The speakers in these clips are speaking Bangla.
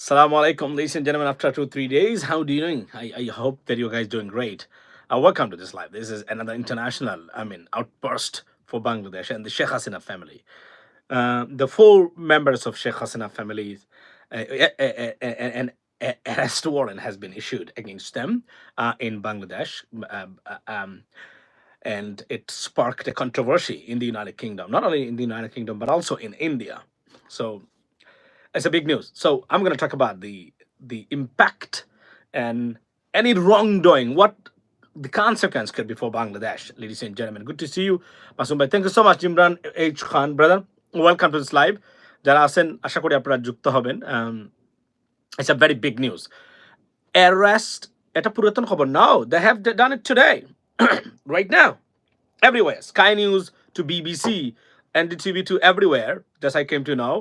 Assalamu alaikum, ladies and gentlemen. After two, three days, how do you doing? I, I hope that you guys doing great. Uh, welcome to this live. This is another international, I mean, outburst for Bangladesh and the Sheikh Hasina family. Uh, the four members of Sheikh Hasina family, uh, uh, uh, uh, an arrest warrant has been issued against them uh, in Bangladesh. Um, and it sparked a controversy in the United Kingdom, not only in the United Kingdom, but also in India. So it's a big news. So I'm going to talk about the the impact and any wrongdoing, what the consequence could be for Bangladesh, ladies and gentlemen. Good to see you, Masum bhai. Thank you so much, Imran H. Khan, brother. Welcome to this live. যারা আছেন আশা করি আপনারা যুক্ত হবেন it's a very big news arrest এটা পুরাতন খবর now they have done it today right now everywhere sky news to bbc ndtv to everywhere just i came to know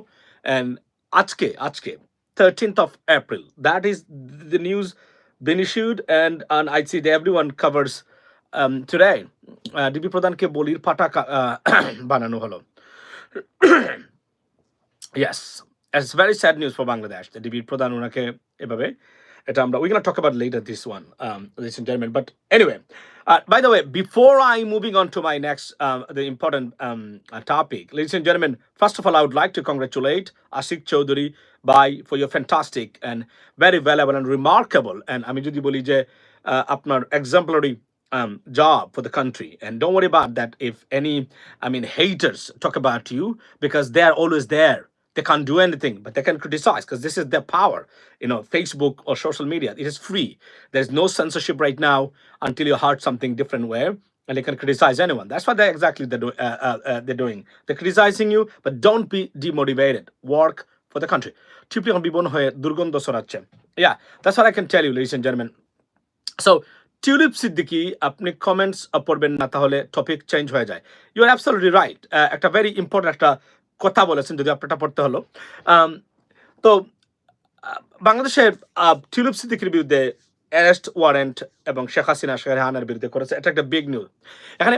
and আজকে আজকে 13th of april that is the news been issued and and i see that everyone covers um, today uh, DB প্রধানকে বলির আহ, বানানো হলো yes it's very sad news for bangladesh the DB প্রধান ওনাকে এভাবে এটা আমরা we're going to talk about later this one um, ladies and gentlemen but anyway uh, by the way before i moving on to my next um, the important um, uh, topic ladies and gentlemen first of all i would like to congratulate ashik chaudhary by for your fantastic and very valuable and remarkable and আমি যদি বলি যে uh, আপনার exemplary um, job for the country and don't worry about that if any i mean haters talk about you because they are always there they can't do anything but they can criticize because this is their power you know facebook or social media it is free there's no censorship right now until you heard something different where and they can criticize anyone that's what they exactly they're, do, uh, uh, uh, they're doing they're criticizing you but don't be demotivated work for the country টিপলি বিবন হয়ে দুর্গন্ধ ছড়াচ্ছে yeah that's what i can tell you ladies and gentlemen so Tulip Siddiqui আপনি কমেন্টস পড়বেন না তাহলে টপিক চেঞ্জ হয়ে যায় ইউ আর অ্যাবসলিউটলি রাইট একটা ভেরি ইম্পর্টেন্ট একটা কথা বলেছেন, যদি আপনারটা পড়তে হলো। তো বাংলাদেশের টিউলিপ সিদ্দিকির বিরুদ্ধে অ্যারেস্ট ওয়ারেন্ট এবং শেখ হাসিনা, শেখ রেহানার বিরুদ্ধে করেছে, এটা একটা বিগ নিউজ এখানে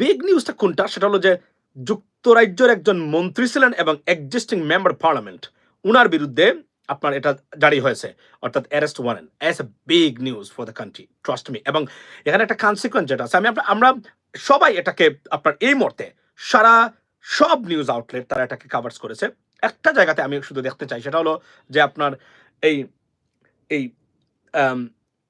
বিগ নিউজটা কোনটা? সেটা হলো যে, যুক্তরাজ্যের একজন মন্ত্রী ছিলেন এবং এক্সিস্টিং মেম্বার পার্লামেন্ট উনার বিরুদ্ধে আপনার এটা জারি হয়েছে, অর্থাৎ arrest warrant. As a big news for the country trust me এবং এখানে একটা কনসিকুয়েন্স যেটা আছে, আমি আমরা সবাই এটাকে, আপনার এই মুহূর্তে সারা সব নিউজ আউটলেট তারা এটাকে কাভার্স করেছে একটা জায়গাতে আমি শুধু দেখতে চাই সেটা হলো যে আপনার এই এই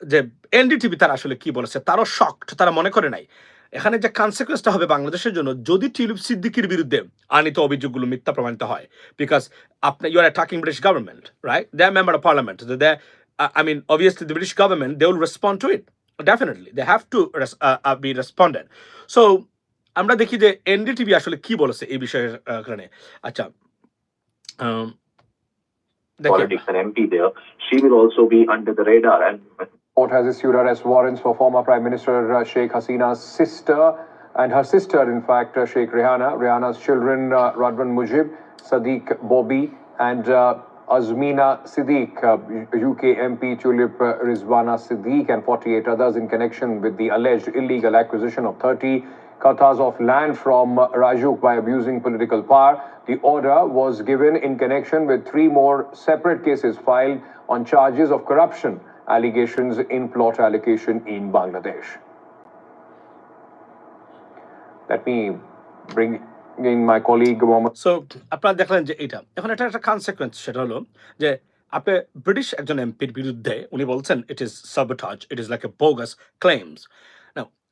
যে এনডিটিভি তারা আসলে কি বলেছে তারও শক্ট তারা মনে করে নাই এখানে যে কনসিকুয়েন্সটা হবে বাংলাদেশের জন্য যদি টিউলিপ সিদ্দিকির বিরুদ্ধে আনিত অভিযোগগুলো মিথ্যা প্রমাণিত হয় বিকজ আপনি you are attacking British government right they member of parliament they I mean obviously they will respond to it. Definitely, they have to res- uh, uh, be responded. So, আমরা দেখি যে এনডিটিভি আসলে কি বলেছে এই বিষয়ের আহ, কারণে আচ্ছা um, দেখি আমরা। politics and MP there, she will also be under the radar. And Court has issued arrest warrants for former Prime Minister uh, Sheikh Hasina's sister and her sister, in fact, uh, Sheikh Rehana, Rehana's children, uh, Radwan Mujib, Sadiq Bobby, and uh, Azmina Siddiq, uh, UK MP Tulip uh, Rizwana Siddiq, and 48 others in connection with the alleged illegal acquisition of 30 katas of land from uh, Rajuk by abusing political power. The order was given in connection with three more separate cases filed on charges of corruption allegations in plot allocation in Bangladesh. Let me bring in my colleague Mohammed. So আপনারা দেখলেন যে এটা এখন এটা একটা কনসিকুয়েন্স সেটা হলো যে আপনি ব্রিটিশ একজন এমপির বিরুদ্ধে উনি বলছেন it is sabotage it is like a bogus claims Now,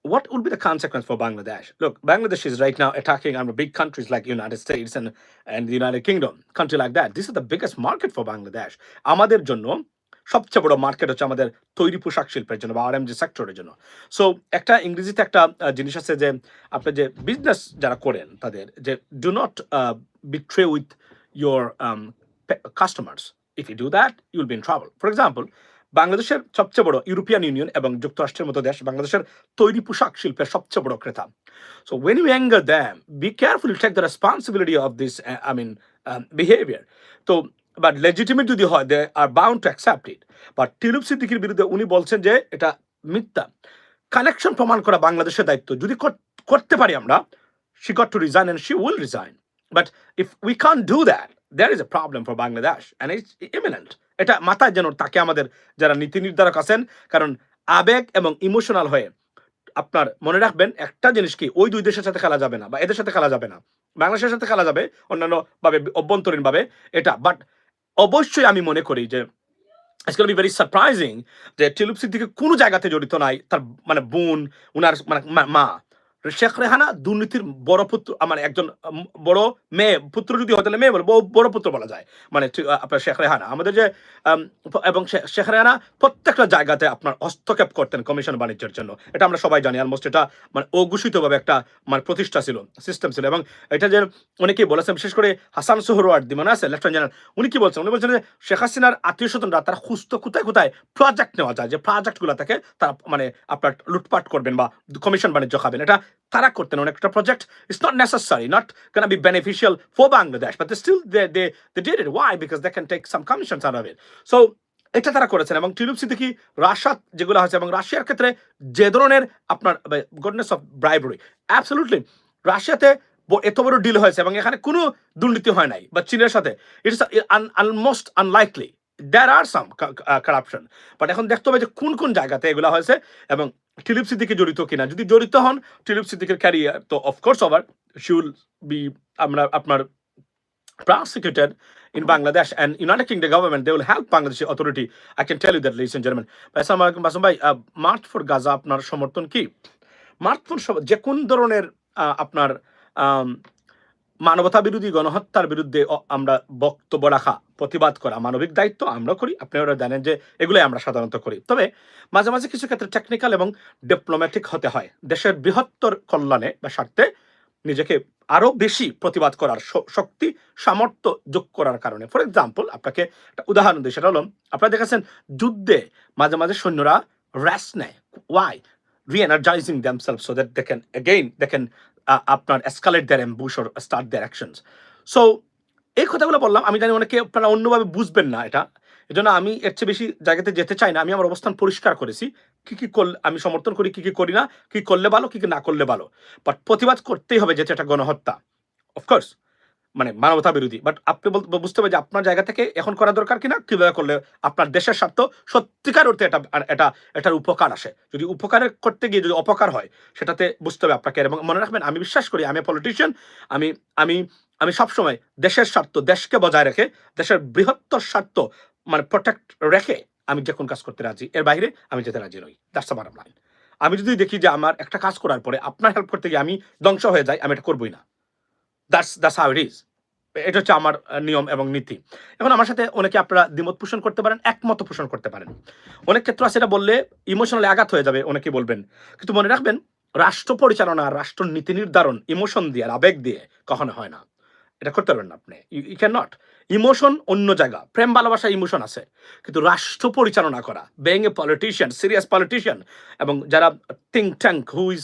what will be the consequence for Bangladesh? Look, Bangladesh is right now attacking um, big countries like United States and, and the United Kingdom, country like that. This is the biggest market for Bangladesh. আমাদের জন্য সবচেয়ে বড় মার্কেট হচ্ছে আমাদের তৈরি পোশাক শিল্পের জন্য বা আর এম জি সেক্টরের জন্য সো একটা ইংরেজিতে একটা জিনিস আছে যে আপনি যে বিজনেস যারা করেন তাদের যে do not betray with your customers if you do that you'll be in trouble for example বাংলাদেশের সবচেয়ে বড় ইউরোপিয়ান ইউনিয়ন এবং যুক্তরাষ্ট্রের মতো দেশ বাংলাদেশের তৈরি পোশাক শিল্পের সবচেয়ে বড় ক্রেতা। So when you anger them be careful take the responsibility of this I mean behaviour তো বাট লেজিটিমেট যদি হয় they are bound to accept it but Tulip সিদ্দিকির বিরুদ্ধে উনি বলছেন যে এটা মিথ্যা। কানেকশন প্রমাণ করা বাংলাদেশের দায়িত্ব। যদি করতে পারি আমরা she got to resign and she will resign. But if we can't do that, there is a problem for Bangladesh and it's imminent. এটা মাথায় যেন তাকে আমাদের যারা নীতি নির্ধারক আছেন, কারণ আবেগ এবং ইমোশনাল হয়ে আপনার মনে রাখবেন একটা জিনিস কি ওই দুই দেশের সাথে খেলা যাবে না বা এদের সাথে খেলা যাবে না। বাংলাদেশের সাথে খেলা যাবে অন্যান্য ভাবে অভ্যন্তরীণ ভাবে এটা বাট অবশ্যই আমি মনে করি যে ইটস বি ভেরি সারপ্রাইজিং যে টিলুপ সিদ্দিকি কোনো জায়গাতে জড়িত নাই, তার মানে বোন, উনার মানে মা শেখ রেহানা দুর্নীতির বড় পুত্র মানে একজন বড় মেয়ে, পুত্র যদি হয় তাহলে মেয়ে বলে বড় পুত্র বলা যায়। মানে আপনার শেখ রেহানা। আমাদের যে এবং শেখ রেহানা প্রত্যেকটা জায়গাতে আপনার হস্তক্ষেপ করতেন কমিশন বাণিজ্যের জন্য। এটা আমরা সবাই জানি অলমোস্ট এটা মানে অঘোষিতভাবে একটা মানে প্রতিষ্ঠা ছিল সিস্টেম ছিল। এবং এটা যে অনেকেই বলেছেন, বিশেষ করে হাসান সোহরওয়ার্দি মানে আছে? Lieutenant general. উনি কি বলছেন? উনি বলছেন যে, শেখ হাসিনার আত্মীয় স্বজনরা তারা সুস্থ কোথায় কোথায় প্রজেক্ট নেওয়া যায়, যে প্রজেক্টগুলো থাকে তারা মানে আপনার লুটপাট করবেন বা কমিশন বাণিজ্য খাবেন। এটা তারা করতেন অনেকটা project it's not necessary not can be beneficial for Bangladesh but still they they they did it why because they can take some commission of it so এটা তারা করেছেন এবং টিলুপ সিদ্দিকি রাশাদ যেগুলো হয়েছে এবং রাশিয়ার ক্ষেত্রে যে ধরনের আপনার গুডনেস অফ ব্রাইবারি অ্যাবসলুটলি রাশিয়াতে এত বড় ডিল হয়েছে এবং এখানে কোনো দুর্নীতি হয় নাই, বা চীনের সাথে it's almost unlikely there are some corruption but এখন দেখতে হবে যে কোন কোন জায়গাতে এগুলো হয়েছে এবং টিলিপ সিদ্দিকে জড়িত কিনা? যদি জড়িত হন টিলিপ সিদ্দিকের ক্যারিয়ার তো অফকোর্স আবার শিউল বি আমরা, আপনার prosecuted in Bangladesh and United Kingdom government they will help Bangladeshi authority I can tell you that listen German Bassam ভাই মার্চ ফর গাজা আপনার সমর্থন কি? মার্চ ফর যে কোন ধরনের আপনার মানবতা বিরোধী গণহত্যার বিরুদ্ধে আমরা বক্তব্য রাখা প্রতিবাদ করা মানবিক দায়িত্ব আমরা করি। আপনারা জানেন যে এগুলোই আমরা সাধারণত করি। তবে মাঝে মাঝে কিছু ক্ষেত্রে টেকনিক্যাল এবং ডিপ্লোম্যাটিক হতে হয়। দেশের বৃহত্তর কল্যাণে বা স্বার্থে নিজেকে আরও বেশি প্রতিবাদ করার শক্তি সামর্থ্য যোগ করার কারণে। ফর এক্সাম্পল আপনাকে একটা উদাহরণ দিই সেটা হলো আপনারা দেখেছেন যুদ্ধে মাঝে মাঝে সৈন্যরা র্যাস নেয়। Why that they can again they can uh, আপনার escalate their ambush or start their actions so এই কথাগুলো বললাম, আমি জানি অনেকে আপনারা অন্যভাবে বুঝবেন না এটা। এজন্য আমি এর চেয়ে বেশি জায়গাতে যেতে চাই না। আমি আমার অবস্থান পরিষ্কার করেছি। কী কী করলে আমি সমর্থন করি, কী কী করি না, কী করলে ভালো, কী কী না করলে ভালো। বাট প্রতিবাদ করতেই হবে যেটা, এটা গণহত্যা। অফকোর্স মানে মানবতা বিরোধী বাট আপনি বুঝতে হবে যে আপনার জায়গা থেকে এখন করা দরকার কিনা, কীভাবে করলে আপনার দেশের স্বার্থ সত্যিকার অর্থে এটা এটা, এটার উপকার আসে। যদি উপকারের করতে গিয়ে যদি অপকার হয়, সেটাতে বুঝতে হবে আপনাকে। এবং মনে রাখবেন, আমি বিশ্বাস করি, আমি পলিটিশিয়ান আমি আমি আমি সবসময় দেশের স্বার্থ, দেশকে বজায় রেখে, দেশের বৃহত্তর স্বার্থ মানে প্রোটেক্ট রেখে আমি যে কোন কাজ করতে রাজি, এর বাইরে আমি যেতে রাজি নই। দ্যাটস দ্য বাটম লাইন আমি যদি দেখি যে আমার একটা কাজ করার পরে আপনার হেল্প করতে গিয়ে আমি ধ্বংস হয়ে যাই, আমি এটা করবোই না। That's that's how it is এটা হচ্ছে আমার নিয়ম এবং নীতি। এখন আমার সাথে অনেকে আপনারা দ্বিমত পোষণ করতে পারেন, একমত পোষণ করতে পারেন। অনেক ক্ষেত্রে আছে এটা বললে ইমোশনাল আঘাত হয়ে যাবে, অনেকে বলবেন। কিন্তু মনে রাখবেন, রাষ্ট্র পরিচালনা রাষ্ট্র নীতি নির্ধারণ ইমোশন দিয়ে আবেগ দিয়ে কখনো হয় না। এটা করতে পারবেন না আপনি। ইউ ক্যান নট ইমোশন অন্য জায়গা। প্রেম, ভালোবাসা ইমোশন আছে। কিন্তু রাষ্ট্র পরিচালনা করা বেং এ পলিটিশিয়ান সিরিয়াস পলিটিশিয়ান এবং যারা think tank who is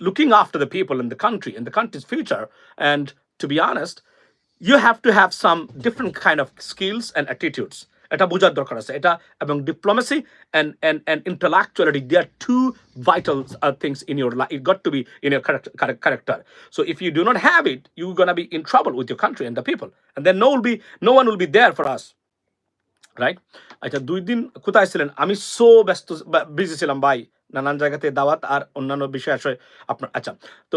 looking after the people in the country in the country's future and to be honest you have to have some different kind of skills and attitudes এটা বোঝার দরকার আছে এটা এবং diplomacy and and and intellectuality they are two vital uh, things in your life it got to be in your character, charac- character so if you do not have it you're gonna be in trouble with your country and the people and then no will be no one will be there for us right আচ্ছা দুই দিন কোথায় ছিলেন? আমি সো ব্যস্ত বিজি ছিলাম, ভাই। নানান জায়গাতে দাওয়াত আর অন্যান্য বিষয় আসলে আপনার আচ্ছা। তো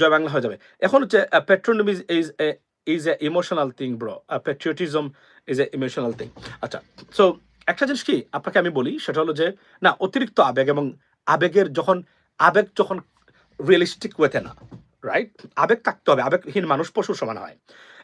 জয় বাংলা হয়ে যাবে। এখন হচ্ছে পেট্রোনিম is is is a emotional thing bro patriotism is a emotional thing আচ্ছা সো একটা জিনিস কি আপনাকে আমি বলি, সেটা হলো যে, না, অতিরিক্ত আবেগ এবং আবেগের যখন, আবেগ যখন রিয়েলিস্টিক ওয়েতে না রাইট আবেগ থাকতে হবে। আবেগহীন মানুষ পশুর সমান হয়।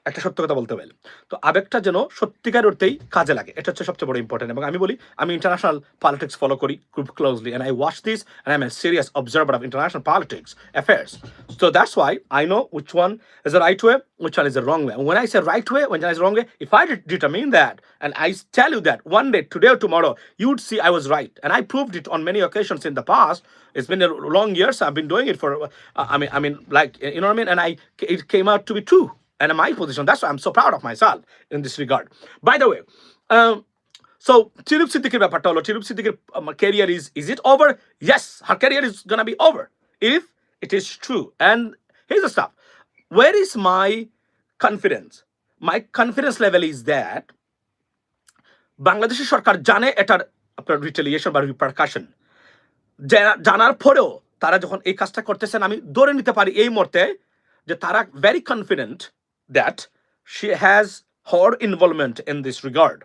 একটা সত্য কথা বলতে হবে তো আবেগটা যেন সত্যিকার অর্থেই কাজে লাগে এটা হচ্ছে সবচেয়ে বড় ইম্পর্টেন্ট এবং আমি বলি আমি ইন্টারন্যাশনাল পলিটিক্স ফলো করি খুব closely and I watch this and I am a serious observer of international politics affairs So that's why I know which one is the right way, which one is the wrong way. And when I say right way, when I say wrong way, if I de- determine that and I tell you that one day, today or tomorrow, you see I was right. And I proved it on many occasions in the past. It's been a long years. I've been doing it for, uh, I mean, I mean, like, you know what I mean? And I, it came out to be true. And my position, that's why I'm so proud of myself in this regard. By the way, um, so Chirup Siddiqui Siddiqi's um, career is is it over? Yes, her career is gonna be over if it is true. And here's the stuff. Where is my confidence? My confidence level is that সরকার জানে এটার আপনার রিটেলিয়েশন বা রিপারকাশন জানার পরেও তারা যখন এই কাজটা করতেছেন আমি ধরে নিতে পারি এই মুহূর্তে যে তারা very confident that she has her involvement in this regard.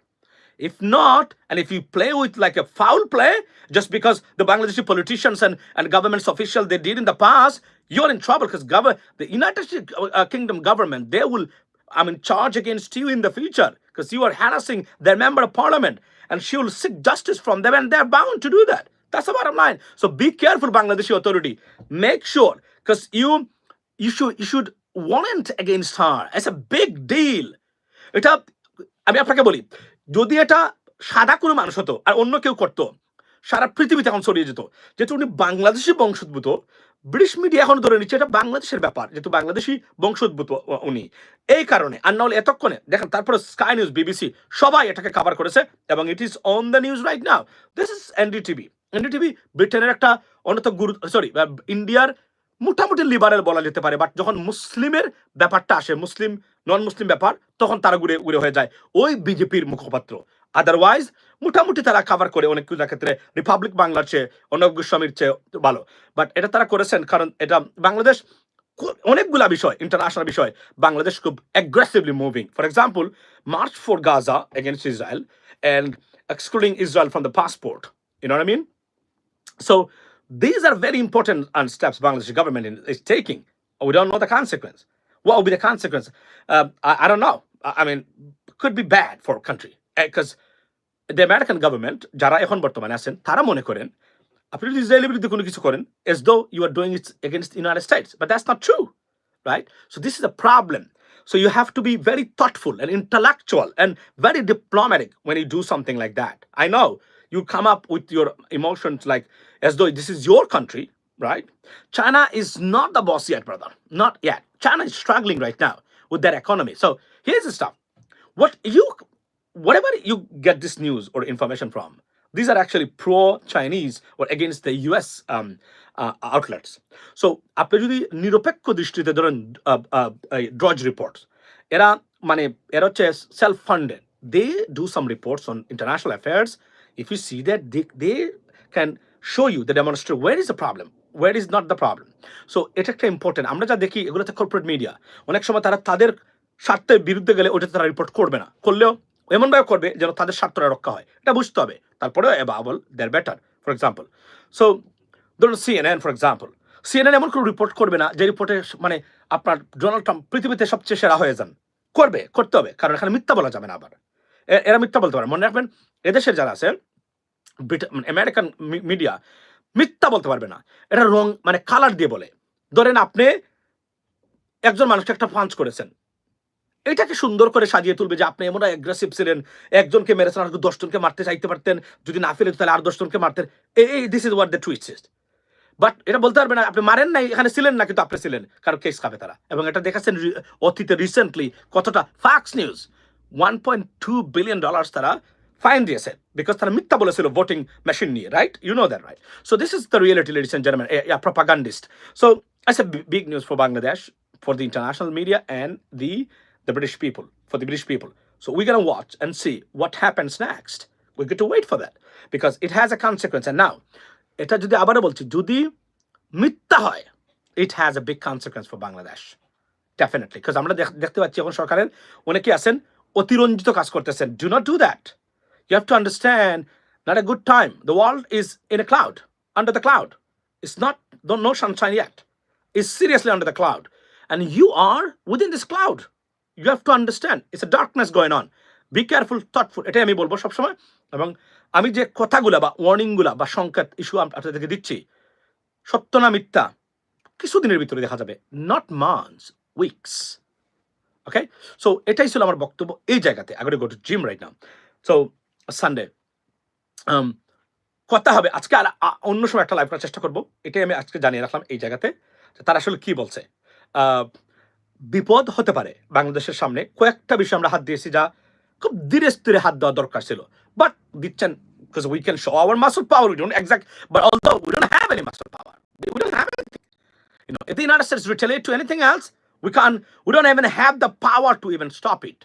If not, and if you play with like a foul play, just because the Bangladeshi politicians and, and government's official they did in the past, you're in trouble because govern the United uh, Kingdom government they will, I mean, charge against you in the future because you are harassing their member of parliament, and she will seek justice from them, and they're bound to do that. That's the bottom line. So be careful, Bangladeshi authority. Make sure because you you should you should warrant against her. It's a big deal. এটা আমি আপনাকে বলি, যদি এটা সাদা কোনো মানুষ হতো আর অন্য কেউ করতো, সারা পৃথিবীতে এখন ছড়িয়ে যেত, যেহেতু উনি বাংলাদেশি বংশোদ্ভূত, ব্রিটিশ মিডিয়া এখন ধরে নিচ্ছে এটা বাংলাদেশের ব্যাপার, যেহেতু বাংলাদেশি বংশোদ্ভূত উনি এই কারণে, আর নাহলে এতক্ষণে, দেখেন তারপরে স্কাই নিউজ বিবিসি সবাই এটাকে কভার করেছে এবং it is on the news right now this is NDTV NDTV ব্রিটেনের একটা অন্যত গুরু সরি ইন্ডিয়ার মোটামুটি লিবারেল বলা যেতে পারে বাট যখন মুসলিমের ব্যাপারটা আসে, মুসলিম নন মুসলিম ব্যাপার, তখন তারা ঘুরে ঘুরে হয়ে যায় ওই বিজেপির মুখপাত্র। আদারওয়াইজ মোটামুটি তারা কাভার করে অনেক কিছু। ক্ষেত্রে রিপাবলিক বাংলার চেয়ে অনব গোস্বামীর চেয়ে ভালো। বাট এটা তারা করেছেন কারণ এটা বাংলাদেশ অনেকগুলা বিষয় ইন্টারন্যাশনাল বিষয়। বাংলাদেশ খুব aggressively moving for example march for Gaza against Israel and excluding Israel from the passport you know I mean So these are very important and steps Bangladesh government in- is taking. We don't know the consequence. What will be the consequence? Uh, I, I don't know. I, I mean, could be bad for a country because the American government যারা এখন বর্তমানে আছেন তারা মনে করেন আপনি যদি ইসরায়েলের বিরুদ্ধে কোনো কিছু করেন as though you are doing it against the United States but that's not true right so this is a problem so you have to be very thoughtful and intellectual and very diplomatic when you do something like that I know you come up with your emotions like as though this is your country right China is not the boss yet brother not yet China is struggling right now with their economy so here's the stuff what you whatever you get this news or information from these are actually pro-chinese or against the us um, uh, outlets so আপনি যদি নিরপেক্ষ দৃষ্টিতে ধরেন ড্রজ রিপোর্টস এরা মানে এরা হচ্ছে self funded they do some reports on international affairs If you see that they they can show you the demonstrate war is the problem war is not the problem so এটা একটা ইম্পর্টেন্ট আমরা যা দেখি এগুলোতে কর্পোরেট মিডিয়া অনেক সময় তারা তাদের স্বার্থের বিরুদ্ধে গেলে ওটা তারা রিপোর্ট করবে না। করলেও এমনভাবে করবে যেন তাদের স্বার্থটা রক্ষা হয়। এটা বুঝতে হবে। তারপরেও অ্যাবাবল their better for example so ধরুন সিএনএন ফর এক্সাম্পল সিএনএন এমন কোনো রিপোর্ট করবে না, যে রিপোর্টে মানে আপনার ডোনাল্ড ট্রাম্প পৃথিবীতে সবচেয়ে সেরা হয়ে যান। করবে, করতে হবে। কারণ এখানে মিথ্যা বলা যাবে না আবার। এরা মিথ্যা বলতে পারে। মনে রাখবেন, এদেশের যারা আছে আমেরিকান মিডিয়া মিথ্যা বলতে পারবে না। এটা রং মানে কালার দিয়ে বলে। ধরেন আপনি একজন মানুষকে একটা পাঞ্চ করেছেন। এটাকে সুন্দর করে সাজিয়ে তুলবে যে আপনি এমন অ্যাগ্রেসিভ ছিলেন, একজনকে মেরেছেন, আর দশজনকে মারতে চাইতে পারতেন। যদি না ফেলে, তাহলে আর দশজনকে মারতেন। এই this is what the twist but এটা বলতে পারবে না, আপনি মারেন নাই, এখানে ছিলেন না, কিন্তু আপনি ছিলেন। কারণ কেস খাবে তারা। এবং এটা দেখাচ্ছেন অতীতে রিসেন্টলি কতটা Fox news One point two billion dollars তারা ফাইন দিয়েছে বিকজ তারা মিথ্যা বলেছিল ভোটিং মেশিন নিয়ে right you know that right so this is the reality ladies and gentleman propagandist so it's a b- big news for Bangladesh, for the international media, and the the British people, for the British people. So we're gonna watch and see what happens next. We get to wait for that because it has a consequence. And now, এটা যদি আবারও বলছি যদি মিথ্যা হয় it has a big consequence for Bangladesh. Definitely. Because আমরা দেখ- দেখতে পাচ্ছি এখন সরকারের অনেকে আছেন অতিরঞ্জিত কাজ করতেছেন do not do that you have to understand not a good time. The world is in a cloud, under the cloud. It's not, don't no sunshine yet. It's seriously under the cloud. And you are within this cloud. You have to understand. It's a darkness going on. Be careful, thoughtful. এটাই আমি বলব সবসময় এবং আমি যে কথাগুলা বা ওয়ার্নিংগুলা বা সংকেত ইস্যু আপনাদেরকে দিচ্ছি সত্য না মিথ্যা কিছুদিনের ভিতরে দেখা যাবে not months weeks okay so এটাই ছিল আমার বক্তব্য এই জায়গাতে। আগে go to gym right now so Sunday কথা হবে। আজকে আর অন্য সময় একটা লাইভ করার চেষ্টা করব। এটাই আমি আজকে জানিয়ে রাখলাম এই জায়গাতে তারা আসলে কি বলছে। বিপদ হতে পারে বাংলাদেশের সামনে। কয়েকটা বিষয় আমরা হাত দিয়েছি যা খুব ধীরে স্থিরে হাত দেওয়া দরকার ছিল। বাট দিচ্ছেন because we can show our muscle power, we don't exact, but although we don't have any muscle power, we don't have anything. You know, if the united states retaliate to we can't, we don't even have the power to even stop it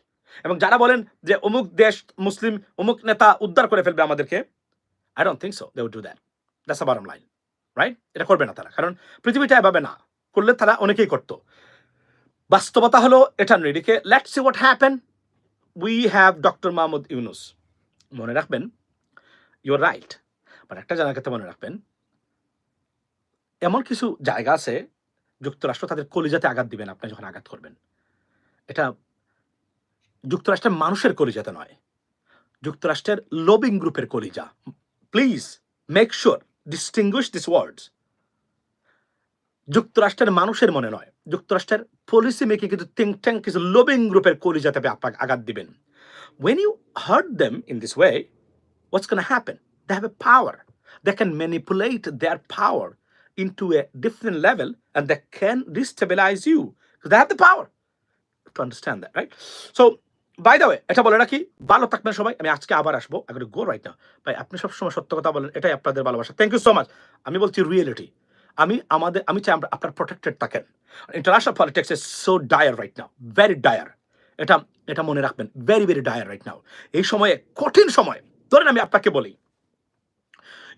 এবং যারা বলেন যে অমুক দেশ মুসলিম, অমুক নেতা উদ্ধার করে ফেলবে আমাদেরকে I don't think so they would do that that's a bottom line right এটা করবে না তারা। কারণ পৃথিবীটা এভাবে না। করলে তারা অনেকেই করতো। বাস্তবতা হলো, এটা এদিকে let see what happen we have doctor Mahmud Yunus মনে রাখবেন ইউর রাইট বাট একটা জানার ক্ষেত্রে মনে রাখবেন, এমন কিছু জায়গা আছে যুক্তরাষ্ট্র তাদের কলিজাতে আঘাত দিবেন আপনি যখন আঘাত করবেন এটা যুক্তরাষ্ট্রের মানুষের কলিজাতে নয় যুক্তরাষ্ট্রের লবিং গ্রুপের কলিজা please make sure distinguish this words যুক্তরাষ্ট্রের মানুষের মনে নয় যুক্তরাষ্ট্রের পলিসি মেকিং কিন্তু থিঙ্ক ট্যাঙ্ক কিছু লবিং গ্রুপের কলিজাতে আপনি আপনাকে আঘাত দিবেন when you hurt in this way, what's going to happen? They have a power. They can manipulate their power into a different level and they can destabilize you because they have the power. To understand that, right? So, by the way এটা বলে রাখি ভালো থাকবেন সবাই। আমি আজকে আবার আসব। আগে গো রাইট না ভাই আপনি সবসময় সত্য কথা বলেন এটাই আপনাদের ভালোবাসা। থ্যাংক ইউ সো মাচ আমি বলছি রিয়েলিটি আমি আমাদের আমি চাই আমরা- আপনার প্রোটেক্টেড থাকেন। International politics is so dire right now very dire এটা এটা মনে রাখবেন। Very very dire right now এই সময়ে কঠিন সময়। ধরেন আমি আপনাকে বলি।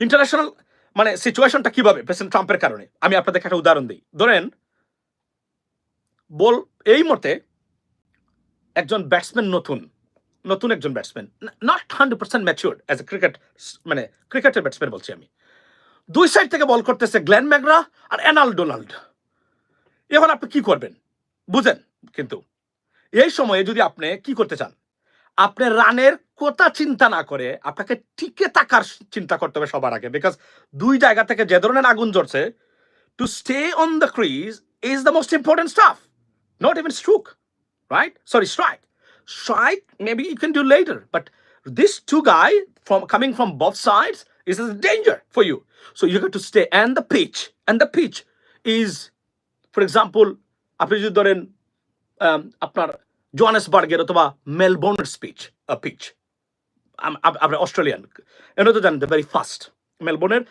ইন্টারন্যাশনাল মানে সিচুয়েশনটা কীভাবে প্রেসিডেন্ট ট্রাম্পের কারণে? আমি আপনাদেরকে একটা উদাহরণ দিই। ধরেন, বল, এই মতে একজন ব্যাটসম্যান নতুন নতুন একজন batsman not hundred percent mature as a cricket মানে ক্রিকেটের ব্যাটসম্যান বলছি আমি। দুই সাইড থেকে বল করতেছে গ্ল্যান ম্যাগরা আর অ্যানাল ডোনাল্ড। এখন আপনি কি করবেন? বুঝেন কিন্তু, এই সময়ে যদি আপনি কি করতে চান? আপনি রানের কোথা চিন্তা না করে আপনাকে টিকে থাকার চিন্তা করতে হবে সবার আগে বিকজ দুই জায়গা থেকে যে ধরনের আগুন জ্বলছে to stay on the crease is the most important stuff not even struck right sorry strike strike maybe you can do later but this two guy from coming from both sides is is danger for you so you to stay and the pitch and the pitch is for example আপনি যদি ধরেন um, আপনার জোহানেসবার্গের অথবা মেলবোর্নের স্পিচ পিচ আপনার অস্ট্রেলিয়ান এটা তো জানেন ভেরি ফাস্ট মেলবোর্নের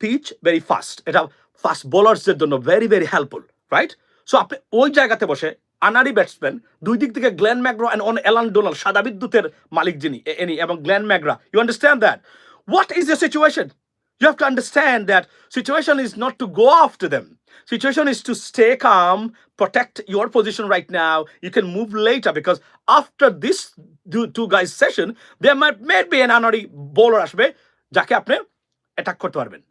পিচ ভেরি ফাস্ট এটা ফাস্ট বোলার্সদের জন্য very very helpful right so আপনি ওই জায়গাতে বসে আনারি ব্যাটসম্যান দুই দিক থেকে Glenn McGrath and on Allan Donald সাদা বিদ্যুতের মালিক যিনি এনি, এবং Glenn McGrath you understand that what is the situation You have to understand that situation is not to go after them. Situation is to stay calm, protect your position right now. You can move later because after this two, two guys session, there might maybe an honorary bowler আসবে যাকে আপনি অ্যাটাক করতে পারবেন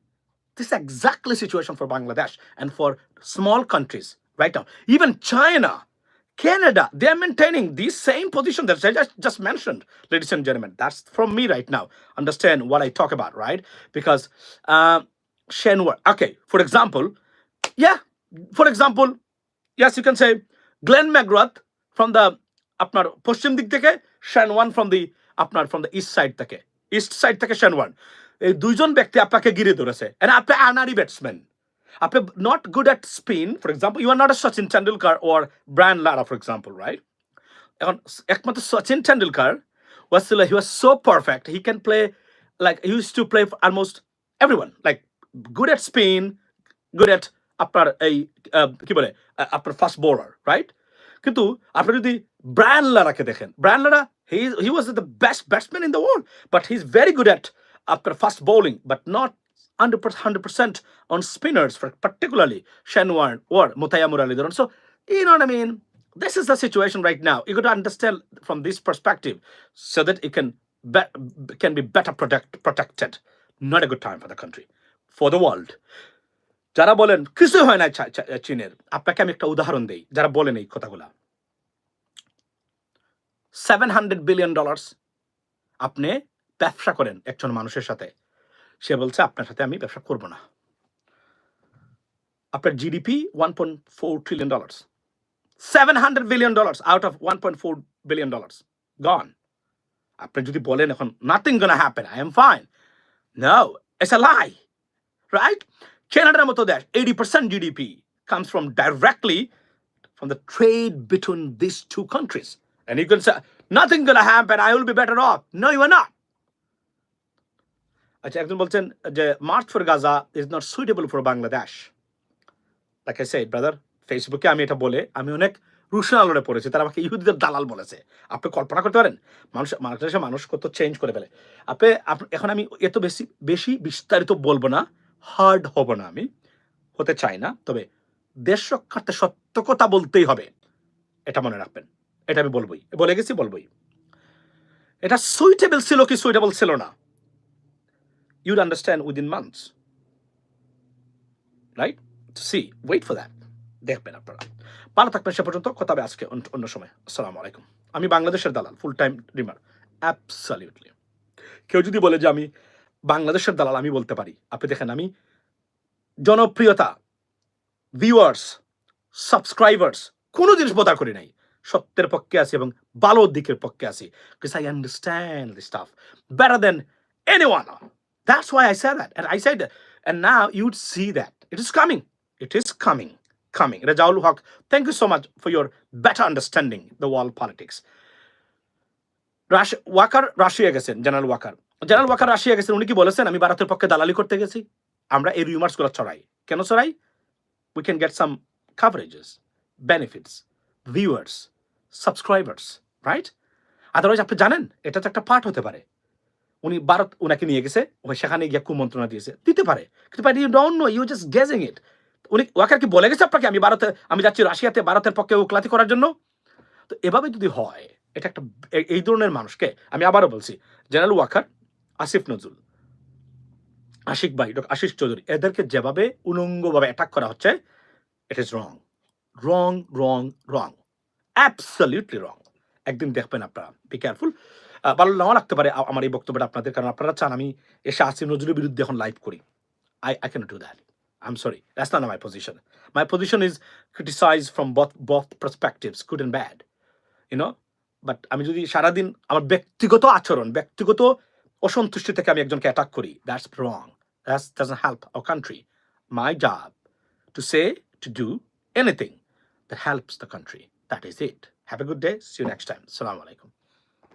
this is exactly situation for Bangladesh and for small countries right now. Even China, Canada, they are maintaining these same position that I just, just mentioned, ladies and gentlemen. That's from me right now. Understand what I talk about, right? Because uh, Shenhua, okay, for example, yeah, for example, yes, you can say Glenn McGrath from the আপনার পশ্চিম দিক থেকে শানওয়ান ফ্রম দি আপনার ফ্রম দ্য ইস্ট সাইড থেকে। ইস্ট সাইড থেকে শানওয়ান এই দুইজন ব্যক্তি আপনাকে ঘিরে ধরেছে। And আপনি আনারি ব্যাটসম্যান আপনি not good at spin for example you are not a Sachin Tendulkar or Brian Lara for example right এখন একমাত্র Sachin Tendulkar was so perfect he can play like he used to play for almost everyone like good at spin good at আপনার এই আহ, কি বলে আহ, আপনার ফাস্ট বোলার রাইট কিন্তু আপনি যদি ব্রায়ান লারাকে দেখেন Brian Lara he he was the best batsman in the world but he is very good at আপনার fast bowling but not hundred percent, hundred percent on spinners, for particularly Shenwan or Mutaya Muralidharan. So you know what I mean. This is the situation right now. You got to understand from this perspective, so that it can be, can be better protect, protected. Not a good time for the country, for the world. যারা বলেন কিছু হয় না চীনের। আপনাকে আমি একটা উদাহরণ দেই, যারা বলেন এই কথাগুলা। সেভেন হান্ড্রেড বিলিয়ন ডলার্স আপনি ব্যবসা করেন একজন মানুষের সাথে। সে বলছে, আপনার সাথে আমি ব্যবসা করব না। আপনার GDP one point four trillion dollars seven hundred billion dollars out of one point four billion dollars gone আপনি যদি বলেন এখন nothing gonna happen I am fine no it's a lie right কানাডার মতো দেশ eighty percent GDP comes from directly from the trade between these two countries. And you can say, nothing gonna happen, I will be better off. No, you are not. আচ্ছা একজন বলছেন যে march for Gaza is not suitable for Bangladesh like I brother ফেসবুকে আমি এটা বলে আমি অনেক রুশন আলোরে পড়েছি। তারা আমাকে ইহুদিদের দালাল বলেছে। আপনি কল্পনা করতে পারেন? মানুষ বাংলাদেশে মানুষ কত চেঞ্জ করে ফেলে। আপনি আপ- এখন আমি এত বেশি বেশি বিস্তারিত বলব না। হার্ড হব না আমি, হতে চাই না, তবে দেশ রক্ষার্থে সত্য কথা বলতেই হবে, এটা মনে রাখবেন, এটা আমি বলবোই, বলে গেছি, বলবোই। এটা সুইটেবল ছিল কি সুইটেবল ছিল না? You'd understand within months right see wait for that দেখবেন আপনারা। ভালো থাকবেন, সে পর্যন্ত কথা হবে আজকে অন্য- অন্য সময়। আসসালামু আলাইকুম। আমি বাংলাদেশের দালাল ফুল টাইম রিমার অ্যাবসলিউটলি কেউ যদি বলে যে আমি বাংলাদেশের দালাল আমি বলতে পারি। আপনি দেখেন আমি জনপ্রিয়তা ভিউয়ার্স সাবস্ক্রাইবার্স কোনো জিনিস বোধা করি নাই। সত্যের পক্ষে আছি এবং ভালো দিকের পক্ষে আছি। Because I understand the stuff better then any one that's why I say that and I side and now you'd see that it is coming it is coming coming Rezaul Haque thank you so much for your better understanding the world politics rush Waker Russia গেছেন general Waker general Waker Russia গেছেন, উনি কি বলেছেন, আমি ভারতের পক্ষে দালালি করতে গেছি, আমরা এই রিউমার্সগুলো ছড়াই। কেন ছড়াই? We can get some coverages benefits viewers subscribers right otherwise আপনি জানেন, এটা তো একটা পার্ট হতে পারে। উনি ভারত ওনাকে নিয়ে গেছে, ও সেখানে গিয়ে কুমন্ত্রণা দিয়েছে। দিতে পারে, কিন্তু but you don't know you just guessing it উনি ওয়াকার কি বলে গেছে আপনাকে, আমি ভারতে, আমি যাচ্ছি রাশিয়াতে ভারতের পক্ষে ওকলাতি করার জন্য? তো এভাবে যদি হয়, এটা একটা এই ধরনের মানুষকে আমি আবারও বলছি, জেনারেল ওয়াকার আসিফ নজরুল, আশিক ভাই আশিস চৌধুরী, এদেরকে যেভাবে উলঙ্গভাবে অ্যাটাক করা হচ্ছে it is wrong wrong wrong wrong absolutely রং একদিন দেখবেন আপনারা বি কেয়ারফুল ভালো নাও লাগতে পারে আমার এই বক্তব্যটা আপনাদের, কারণ আপনারা চান আমি এসে আসিফ নজরুলের বিরুদ্ধে এখন লাইভ করি। I I can do that I am sorry that's not my position my position is criticize from both both perspectives good and bad you know but আমি যদি সারাদিন আমার ব্যক্তিগত আচরণ, ব্যক্তিগত অসন্তুষ্টি থেকে আমি একজনকে অ্যাটাক করি that's wrong that's doesn't help our country my job to say, to do anything that helps the country. That is it. Have a good day. See you next time. Assalamu alaikum.